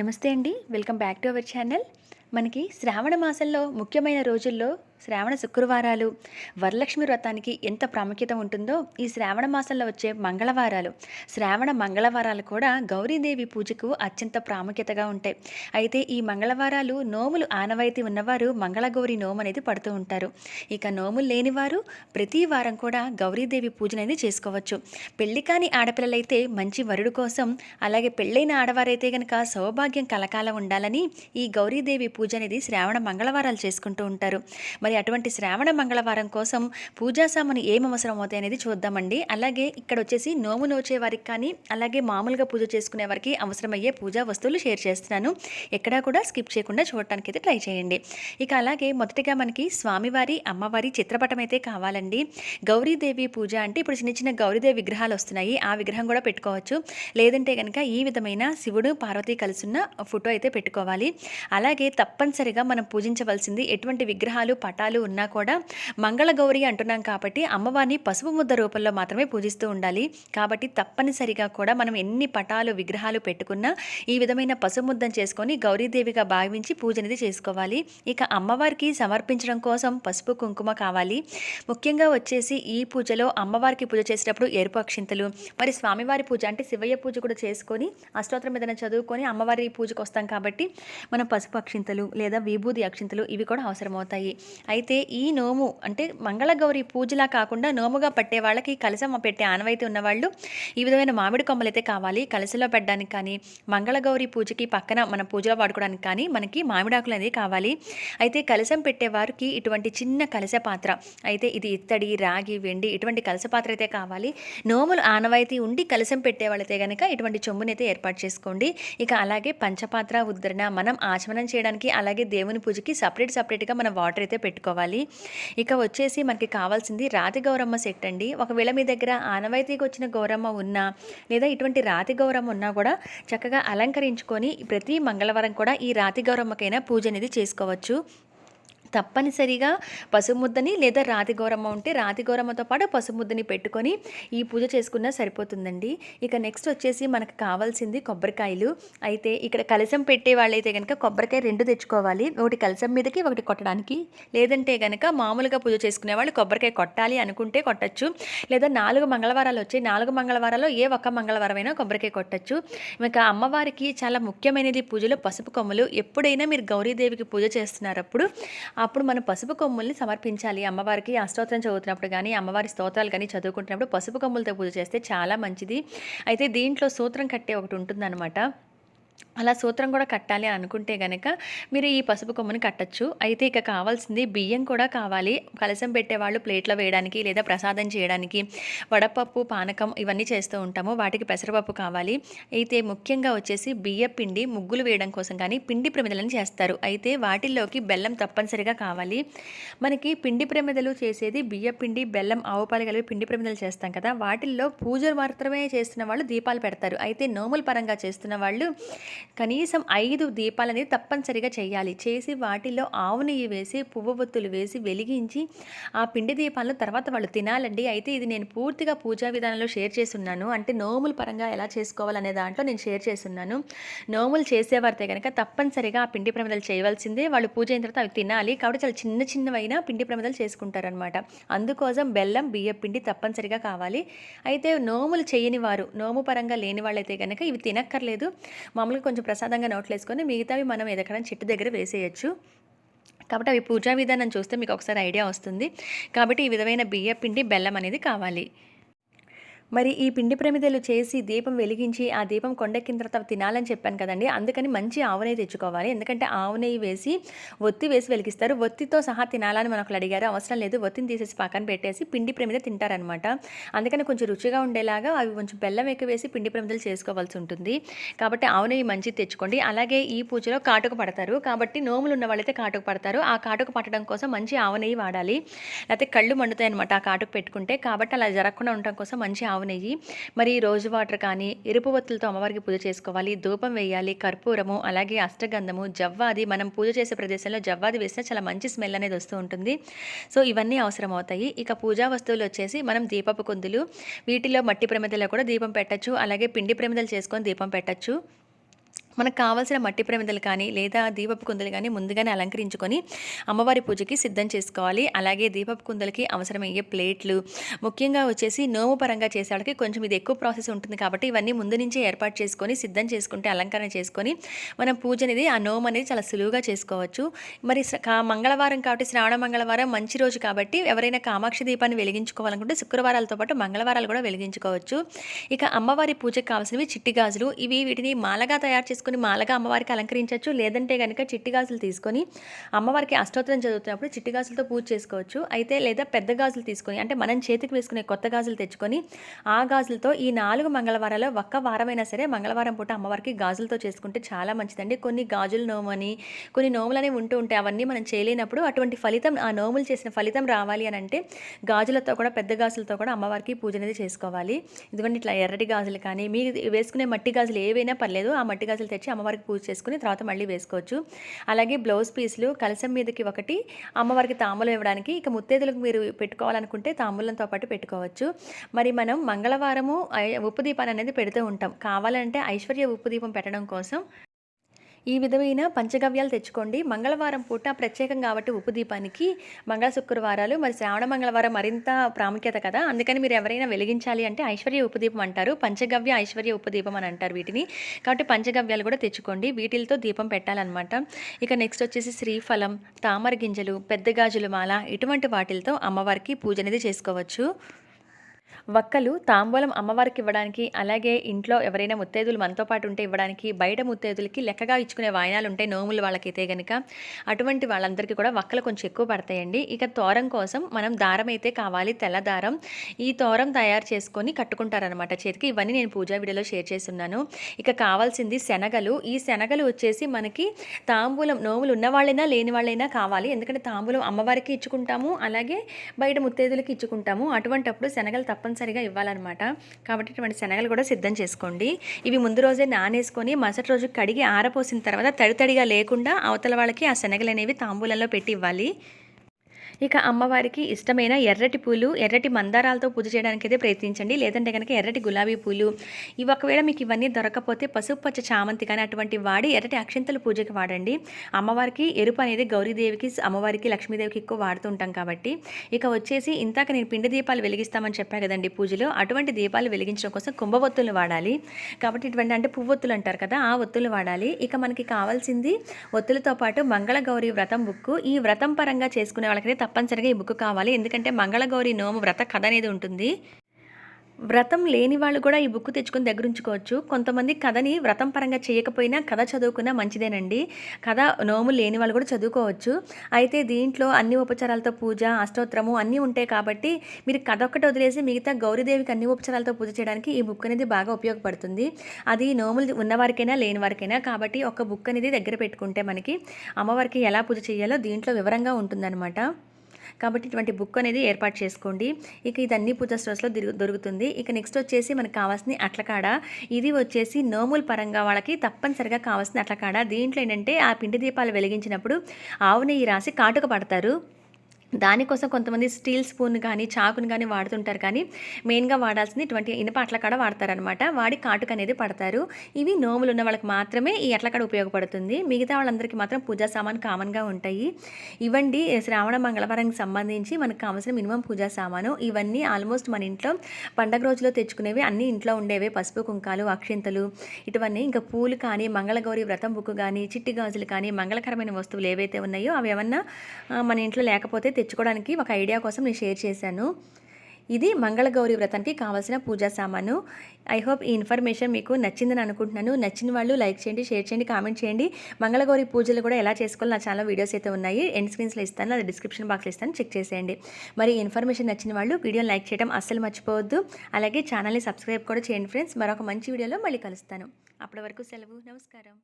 నమస్తే అండి. Welcome back to our channel. మనకి శ్రావణ మాసంలో ముఖ్యమైన రోజుల్లో శ్రావణ శుక్రవారాలు వరలక్ష్మి వ్రతానికి ఎంత ప్రాముఖ్యత ఉంటుందో ఈ శ్రావణ మాసంలో వచ్చే మంగళవారాలు. శ్రావణ మంగళవారాలు కూడా గౌరీదేవి పూజకు అత్యంత ప్రాముఖ్యతగా ఉంటాయి. అయితే ఈ మంగళవారాలు నోములు ఆనవాయితీ ఉన్నవారు మంగళగౌరి నోము అనేది పడుతూ ఉంటారు. ఇక నోములు లేనివారు ప్రతి వారం కూడా గౌరీదేవి పూజ అనేది చేసుకోవచ్చు. పెళ్ళి కాని ఆడపిల్లలైతే మంచి వరుడు కోసం అలాగే పెళ్ళైన ఆడవారైతే కనుక సౌభాగ్యం కలకాలం ఉండాలని ఈ గౌరీదేవి పూజ పూజ అనేది శ్రావణ మంగళవారాలు చేసుకుంటూ ఉంటారు. మరి అటువంటి శ్రావణ మంగళవారం కోసం పూజా సామాను ఏం అవసరం అవుతాయి అనేది చూద్దామండి. అలాగే ఇక్కడ వచ్చేసి నోము నోచే వారికి కానీ అలాగే మామూలుగా పూజ చేసుకునే వారికి అవసరమయ్యే పూజా వస్తువులు షేర్ చేస్తున్నాను. ఎక్కడా కూడా స్కిప్ చేయకుండా చూడటానికి అయితే ట్రై చేయండి. ఇక అలాగే మొదటిగా మనకి స్వామివారి అమ్మవారి చిత్రపటం అయితే కావాలండి. గౌరీదేవి పూజ అంటే ఇప్పుడు చిన్న చిన్న గౌరీదేవి విగ్రహాలు వస్తున్నాయి. ఆ విగ్రహం కూడా పెట్టుకోవచ్చు. లేదంటే కనుక ఈ విధమైన శివుడు పార్వతి కలిసిన ఫోటో అయితే పెట్టుకోవాలి. అలాగే తప్పనిసరిగా మనం పూజించవలసింది ఎటువంటి విగ్రహాలు పటాలు ఉన్నా కూడా మంగళగౌరి అంటున్నాం కాబట్టి అమ్మవారిని పసుపు ముద్ద రూపంలో మాత్రమే పూజిస్తూ ఉండాలి. కాబట్టి తప్పనిసరిగా కూడా మనం ఎన్ని పటాలు విగ్రహాలు పెట్టుకున్నా ఈ విధమైన పసుపు ముద్దం చేసుకొని గౌరీదేవిగా భావించి పూజ అనేది చేసుకోవాలి. ఇక అమ్మవారికి సమర్పించడం కోసం పసుపు కుంకుమ కావాలి. ముఖ్యంగా వచ్చేసి ఈ పూజలో అమ్మవారికి పూజ చేసేటప్పుడు ఎరుపు అక్షింతలు మరి స్వామివారి పూజ అంటే శివయ్య పూజ కూడా చేసుకొని అష్టోత్తరం ఏదైనా చదువుకొని అమ్మవారి పూజకు వస్తాం కాబట్టి మనం పసుపు అక్షింతలు లేదా విభూది అక్షింతలు ఇవి కూడా అవసరమవుతాయి. అయితే ఈ నోము అంటే మంగళగౌరి పూజలా కాకుండా నోముగా పట్టే వాళ్ళకి కలసమ్మ పెట్టే ఆనవాయితీ ఉన్నవాళ్ళు ఈ విధమైన మామిడి కొమ్మలు అయితే కావాలి. కలసలో పెట్టడానికి కానీ మంగళగౌరి పూజకి పక్కన మన పూజలో వాడుకోవడానికి కానీ మనకి మామిడాకులు అనేది కావాలి. అయితే కలసం పెట్టేవారికి ఇటువంటి చిన్న కలస పాత్ర అయితే ఇది ఇత్తడి రాగి వెండి ఇటువంటి కలస పాత్ర అయితే కావాలి. నోములు ఆనవాయితీ ఉండి కలసం పెట్టే వాళ్ళైతే కనుక ఇటువంటి చెంబునైతే ఏర్పాటు చేసుకోండి. ఇక అలాగే పంచపాత్ర ఉద్ధరణ మనం ఆచమనం చేయడానికి అలాగే దేవుని పూజకి సపరేట్ సపరేట్గా మనం వాటర్ అయితే పెట్టుకోవాలి. ఇక వచ్చేసి మనకి కావాల్సింది రాతి గౌరమ్మ సెట్ అండి. ఒకవేళ మీ దగ్గర ఆనవాయితీకి వచ్చిన గౌరమ్మ ఉన్నా లేదా ఇటువంటి రాతి గౌరమ్మ ఉన్నా కూడా చక్కగా అలంకరించుకొని ప్రతి మంగళవారం కూడా ఈ రాతి గౌరమ్మకైనా పూజ అనేది చేసుకోవచ్చు. తప్పనిసరిగా పసుముద్దని లేదా రాతి గౌరమ్మ ఉంటే రాతి గౌరమ్మతో పాటు పసుముద్దని పెట్టుకొని ఈ పూజ చేసుకున్నా సరిపోతుందండి. ఇక నెక్స్ట్ వచ్చేసి మనకు కావాల్సింది కొబ్బరికాయలు. అయితే ఇక్కడ కలశం పెట్టే వాళ్ళైతే కనుక కొబ్బరికాయ రెండు తెచ్చుకోవాలి. ఒకటి కలసం మీదకి ఒకటి కొట్టడానికి. లేదంటే కనుక మామూలుగా పూజ చేసుకునే వాళ్ళు కొబ్బరికాయ కొట్టాలి అనుకుంటే కొట్టచ్చు. లేదా నాలుగు మంగళవారాలు వచ్చాయి నాలుగు మంగళవారాల్లో ఏ ఒక్క మంగళవారమైనా కొబ్బరికాయ కొట్టచ్చు. ఇక అమ్మవారికి చాలా ముఖ్యమైనది పూజలో పసుపు కొమ్మలు. ఎప్పుడైనా మీరు గౌరీదేవికి పూజ చేస్తున్నప్పుడు అప్పుడు మనం పసుపు కొమ్ముల్ని సమర్పించాలి. అమ్మవారికి అష్టోత్తరం చదువుతున్నప్పుడు కానీ అమ్మవారి స్తోత్రాలు కానీ చదువుకుంటున్నప్పుడు పసుపు కొమ్ములతో పూజ చేస్తే చాలా మంచిది. అయితే దీంట్లో సూత్రం కట్టే ఒకటి ఉంటుందన్నమాట. అలా సూత్రం కూడా కట్టాలి అనుకుంటే గనక మీరు ఈ పసుపు కొమ్మని కట్టచ్చు. అయితే ఇక కావాల్సింది బియ్యం కూడా కావాలి. కలసం పెట్టేవాళ్ళు ప్లేట్లో వేయడానికి లేదా ప్రసాదం చేయడానికి వడపప్పు పానకం ఇవన్నీ చేస్తూ ఉంటాము. వాటికి పెసరపప్పు కావాలి. అయితే ముఖ్యంగా వచ్చేసి బియ్య పిండి ముగ్గులు వేయడం కోసం కానీ పిండి ప్రమిదలను చేస్తారు. అయితే వాటిల్లోకి బెల్లం తప్పనిసరిగా కావాలి. మనకి పిండి ప్రమిదలు చేసేది బియ్య పిండి బెల్లం ఆవుపాలు కలిపి పిండి ప్రమిదలు చేస్తాం కదా. వాటిల్లో పూజలు మాత్రమే చేస్తున్న వాళ్ళు దీపాలు పెడతారు. అయితే నోముల పరంగా చేస్తున్న వాళ్ళు కనీసం ఐదు దీపాలు అనేది తప్పనిసరిగా చేయాలి. చేసి వాటిలో ఆవు నెయ్యి వేసి పువ్వు ఒత్తులు వేసి వెలిగించి ఆ పిండి దీపాలను తర్వాత వాళ్ళు తినాలండి. అయితే ఇది నేను పూర్తిగా పూజా విధానంలో షేర్ చేస్తున్నాను. అంటే నోముల పరంగా ఎలా చేసుకోవాలనే దాంట్లో నేను షేర్ చేస్తున్నాను. నోములు చేసేవారితే కనుక తప్పనిసరిగా ఆ పిండి ప్రమిదలు చేయవలసిందే. వాళ్ళు పూజ అయిన తర్వాత అవి తినాలి. కాబట్టి చాలా చిన్న చిన్నవైన పిండి ప్రమిదలు చేసుకుంటారనమాట అందుకోసం బెల్లం బియ్య పిండి తప్పనిసరిగా కావాలి. అయితే నోములు చేయని వారు నోము పరంగా లేని వాళ్ళైతే కనుక ఇవి తినక్కర్లేదు. మామూలుగా కొంచెం ప్రసాదంగా నోట్లు వేసుకొని మిగతావి మనం ఎదకడం చెట్టు దగ్గర వేసేయచ్చు. కాబట్టి అవి పూజా విధానం చూస్తే మీకు ఒకసారి ఐడియా వస్తుంది. కాబట్టి ఈ విధమైన బియ్య పిండి బెల్లం అనేది కావాలి. మరి ఈ పిండి ప్రమిదలు చేసి దీపం వెలిగించి ఆ దీపం కొండెక్కిన తర్వాత తినాలని చెప్పాను కదండి. అందుకని మంచి ఆవు నెయ్యి తెచ్చుకోవాలి. ఎందుకంటే ఆవు నెయ్యి వేసి ఒత్తి వేసి వెలిగిస్తారు. ఒత్తితో సహా తినాలని మనకు అడిగారు. అవసరం లేదు. ఒత్తిని తీసేసి పక్కన పెట్టేసి పిండి ప్రమిద తింటారనమాట అందుకని కొంచెం రుచిగా ఉండేలాగా అవి కొంచెం బెల్లం ఎక్కువ వేసి పిండి ప్రమిదలు చేసుకోవాల్సి ఉంటుంది. కాబట్టి ఆవు నెయ్యి మంచిది తెచ్చుకోండి. అలాగే ఈ పూజలో కాటుకు పడతారు. కాబట్టి నోములు ఉన్న వాళ్ళైతే కాటుకు పడతారు. ఆ కాటుకు పట్టడం కోసం మంచి ఆవు నెయ్యి వాడాలి. లేకపోతే కళ్ళు మండుతాయి అనమాట ఆ కాటుకు పెట్టుకుంటే. కాబట్టి అలా జరగకుండా ఉండటం కోసం మంచి ఆవు నెయ్యి మరి రోజు వాటర్ కానీ ఎరుపు ఒత్తులతో అమ్మవారికి పూజ చేసుకోవాలి. ధూపం వేయాలి కర్పూరము అలాగే అష్టగంధము జవ్వాది. మనం పూజ చేసే ప్రదేశంలో జవ్వాది వేస్తే చాలా మంచి స్మెల్ అనేది వస్తూ ఉంటుంది. సో ఇవన్నీ అవసరం అవుతాయి ఇక పూజా వస్తువులు వచ్చేసి మనం దీపపు కుందులు వీటిలో మట్టి ప్రమిదలో కూడా దీపం పెట్టచ్చు. అలాగే పిండి ప్రమిదలు చేసుకొని దీపం పెట్టచ్చు. మనకు కావాల్సిన మట్టి ప్రమిదలు కానీ లేదా దీపపు కుందలు కానీ ముందుగానే అలంకరించుకొని అమ్మవారి పూజకి సిద్ధం చేసుకోవాలి. అలాగే దీపపు కుందలకి అవసరమయ్యే ప్లేట్లు ముఖ్యంగా వచ్చేసి నోము పరంగా చేసేవాళ్ళకి కొంచెం ఇది ఎక్కువ ప్రాసెస్ ఉంటుంది కాబట్టి ఇవన్నీ ముందు నుంచే ఏర్పాటు చేసుకొని సిద్ధం చేసుకుంటే అలంకరణ చేసుకొని మనం పూజ అనేది ఆ నోము అనేది చాలా సులువుగా చేసుకోవచ్చు. మరి కా- మంగళవారం కాబట్టి శ్రావణ మంగళవారం మంచి రోజు కాబట్టి ఎవరైనా కామాక్షి దీపాన్ని వెలిగించుకోవాలనుకుంటే శుక్రవారాలతో పాటు మంగళవారాలు కూడా వెలిగించుకోవచ్చు. ఇక అమ్మవారి పూజకు కావాల్సినవి చిట్టి గాజులు. ఇవి వీటిని మాలగా తయారు చేసుకుని మాలగా అమ్మవారికి అలంకరించవచ్చు. లేదంటే కనుక చిట్టి గాజులు తీసుకొని అమ్మవారికి అష్టోత్తరం చదువుతున్నప్పుడు చిట్టి గాజులతో పూజ చేసుకోవచ్చు. అయితే లేదా పెద్ద గాజులు తీసుకొని అంటే మనం చేతికి వేసుకునే కొత్త గాజులు తెచ్చుకొని ఆ గాజులతో ఈ నాలుగు మంగళవారాలు ఒక్క వారమైనా సరే మంగళవారం పూట అమ్మవారికి గాజులతో చేసుకుంటే చాలా మంచిదండి. కొన్ని గాజులు నోమని కొన్ని నోములు ఉంటూ ఉంటాయి. అవన్నీ మనం చేయలేనప్పుడు అటువంటి ఫలితం ఆ నోములు చేసిన ఫలితం రావాలి అని అంటే గాజులతో కూడా పెద్ద గాజులతో కూడా అమ్మవారికి పూజ అనేది చేసుకోవాలి. ఇదిగోండి ఇట్లా ఎర్రటి గాజులు కానీ మీరు వేసుకునే మట్టి గాజులు ఏవైనా పర్లేదు. ఆ మట్టి గాజులు తెచ్చి అమ్మవారికి పూజ చేసుకుని తర్వాత మళ్ళీ వేసుకోవచ్చు. అలాగే బ్లౌజ్ పీసులు కలసం మీదకి ఒకటి అమ్మవారికి తాంబూలం ఇవ్వడానికి ఇక ముత్తేదులకు మీరు పెట్టుకోవాలనుకుంటే తాంబూలంతో పాటు పెట్టుకోవచ్చు. మరి మనం మంగళవారము ఉప్పు దీపాన్ని అనేది పెడుతూ ఉంటాం. కావాలంటే ఐశ్వర్య ఉప్పు దీపం పెట్టడం కోసం ఈ విధమైన పంచగవ్యాలు తెచ్చుకోండి. మంగళవారం పూట ప్రత్యేకం కాబట్టి ఉప్పు దీపానికి మంగళ శుక్రవారాలు మరి శ్రావణ మంగళవారం మరింత ప్రాముఖ్యత కదా. అందుకని మీరు ఎవరైనా వెలిగించాలి అంటే ఐశ్వర్య ఉపదీపం అంటారు. పంచగవ్య ఐశ్వర్య ఉపదీపం అని అంటారు వీటిని. కాబట్టి పంచగవ్యాలు కూడా తెచ్చుకోండి. వీటితో దీపం పెట్టాలన్నమాట. ఇక నెక్స్ట్ వచ్చేసి శ్రీఫలం తామర గింజలు పెద్ద గాజుల మాల ఇటువంటి వాటిలతో అమ్మవారికి పూజ అనేది చేసుకోవచ్చు. వక్కలు తాంబూలం అమ్మవారికి ఇవ్వడానికి అలాగే ఇంట్లో ఎవరైనా ముత్తైదులు మనతో పాటు ఉంటే ఇవ్వడానికి బయట ముత్తైదులకి లెక్కగా ఇచ్చుకునే వాయనాలు ఉంటాయి నోములు వాళ్ళకైతే కనుక అటువంటి వాళ్ళందరికీ కూడా వక్కలు కొంచెం ఎక్కువ పడతాయండి. ఇక తోరం కోసం మనం దారం అయితే కావాలి తెల్ల దారం. ఈ తోరం తయారు చేసుకొని కట్టుకుంటారనమాట చేతికి. ఇవన్నీ నేను పూజా వీడియోలో షేర్ చేస్తున్నాను. ఇక కావాల్సింది శనగలు. ఈ శనగలు వచ్చేసి మనకి తాంబూలం నోములు ఉన్న వాళ్ళైనా లేని వాళ్ళైనా కావాలి. ఎందుకంటే తాంబూలం అమ్మవారికి ఇచ్చుకుంటాము అలాగే బయట ముత్తైదులకి ఇచ్చుకుంటాము. అటువంటప్పుడు శనగలు తప్పనిసరిగా ఇవ్వాలన్నమాట. కాబట్టి ఇటువంటి శనగలు కూడా సిద్ధం చేసుకోండి. ఇవి ముందు రోజే నానేసుకొని మరుసటి రోజు కడిగి ఆరపోసిన తర్వాత తడి తడిగా లేకుండా అవతల వాళ్ళకి ఆ శనగలు అనేవి తాంబూలంలో పెట్టి ఇవ్వాలి. ఇక అమ్మవారికి ఇష్టమైన ఎర్రటి పూలు ఎర్రటి మందారాలతో పూజ చేయడానికి అయితే ప్రయత్నించండి. లేదంటే కనుక ఎర్రటి గులాబీ పూలు. ఇవి ఒకవేళ మీకు ఇవన్నీ దొరకకపోతే పసుపు పచ్చ చామంతి కానీ అటువంటి వాడి ఎర్రటి అక్షింతలు పూజకి వాడండి. అమ్మవారికి ఎరుపు అనేది గౌరీదేవికి అమ్మవారికి లక్ష్మీదేవికి ఎక్కువ వాడుతుంటాం కాబట్టి. ఇక వచ్చేసి ఇంతాక నేను పిండి దీపాలు వెలిగిస్తామని చెప్పాను కదండి పూజలో. అటువంటి దీపాలు వెలిగించడం కోసం కుంభవత్తులు వాడాలి. కాబట్టి ఇటువంటి అంటే పువ్వొత్తులు అంటారు కదా ఆ ఒత్తులు వాడాలి. ఇక మనకి కావాల్సింది ఒత్తులతో పాటు మంగళగౌరి వ్రతం బుక్ ఈ వ్రతం పరంగా చేసుకునే వాళ్ళకైతే తప్పనిసరిగా ఈ బుక్ కావాలి. ఎందుకంటే మంగళగౌరి నోము వ్రత కథ అనేది ఉంటుంది. వ్రతం లేని వాళ్ళు కూడా ఈ బుక్ తెచ్చుకొని దగ్గర ఉంచుకోవచ్చు. కొంతమంది కథని వ్రతం పరంగా చేయకపోయినా కథ చదువుకున్నా మంచిదేనండి. కథ నోము లేని వాళ్ళు కూడా చదువుకోవచ్చు. అయితే దీంట్లో అన్ని ఉపచారాలతో పూజ అష్టోత్తరము అన్నీ ఉంటాయి కాబట్టి మీరు కథ ఒక్కటి వదిలేసి మిగతా గౌరీదేవికి అన్ని ఉపచారాలతో పూజ చేయడానికి ఈ బుక్ అనేది బాగా ఉపయోగపడుతుంది. అది నోములు ఉన్నవారికైనా లేని వారికైనా కాబట్టి ఒక బుక్ అనేది దగ్గర పెట్టుకుంటే మనకి అమ్మవారికి ఎలా పూజ చేయాలో దీంట్లో వివరంగా ఉంటుందన్నమాట. కాబట్టి ఇటువంటి బుక్ అనేది ఏర్పాటు చేసుకోండి. ఇక ఇది అన్ని పూజా స్టోర్స్లో దొరుకుతుంది. ఇక నెక్స్ట్ వచ్చేసి మనకు కావాల్సిన అట్లకాడ. ఇది వచ్చేసి నోముల పరంగా వాళ్ళకి తప్పనిసరిగా కావాల్సిన అట్లకాడ. దీంట్లో ఏంటంటే ఆ పిండి దీపాలు వెలిగించినప్పుడు ఆవు నెయ్యి రాసి కాటుక పడతారు. దానికోసం కొంతమంది స్టీల్ స్పూన్ కానీ చాకుని కానీ వాడుతుంటారు. కానీ మెయిన్గా వాడాల్సింది ఇటువంటి ఇనుప అట్లకాడ వాడతారనమాట వాడి కాటుక అనేది పడతారు. ఇవి నోములు ఉన్న వాళ్ళకి మాత్రమే ఈ అట్లకాడ ఉపయోగపడుతుంది. మిగతా వాళ్ళందరికీ మాత్రం పూజా సామాన్ కామన్గా ఉంటాయి. ఇవ్వండి శ్రావణ మంగళవారానికి సంబంధించి మనకు కావాల్సిన మినిమం పూజా సామాను. ఇవన్నీ ఆల్మోస్ట్ మన ఇంట్లో పండగ రోజులో తెచ్చుకునేవి అన్ని ఇంట్లో ఉండేవి. పసుపు కుంకాలు అక్షింతలు ఇటువన్నీ. ఇంకా పూలు కానీ మంగళగౌరి వ్రతం బుక్ కానీ చిట్టి గాజులు కానీ మంగళకరమైన వస్తువులు ఏవైతే ఉన్నాయో అవి ఏమన్నా మన ఇంట్లో లేకపోతే తెచ్చుకోవడానికి ఒక ఐడియా కోసం నేను షేర్ చేశాను. ఇది మంగళగౌరి వ్రతానికి కావాల్సిన పూజా సామాను. ఐ హోప్ ఈ ఇన్ఫర్మేషన్ మీకు నచ్చిందని అనుకుంటున్నాను. నచ్చిన వాళ్ళు లైక్ చేయండి షేర్ చేయండి కామెంట్ చేయండి. మంగళగౌరి పూజలు కూడా ఎలా చేసుకోవాలో నా చాలా వీడియోస్ అయితే ఉన్నాయి. ఎండ్ స్క్రీన్స్లో ఇస్తాను అది డిస్క్రిప్షన్ బాక్స్లో ఇస్తాను. చెక్ చేసేయండి. మరి ఈ ఇన్ఫర్మేషన్ నచ్చిన వాళ్ళు వీడియోని లైక్ చేయడం అస్సలు మర్చిపోవద్దు. అలాగే ఛానల్ని సబ్స్క్రైబ్ కూడా చేయండి ఫ్రెండ్స్ మరొక మంచి వీడియోలో మళ్ళీ కలుస్తాను. అప్పటి వరకు సెలవు నమస్కారం.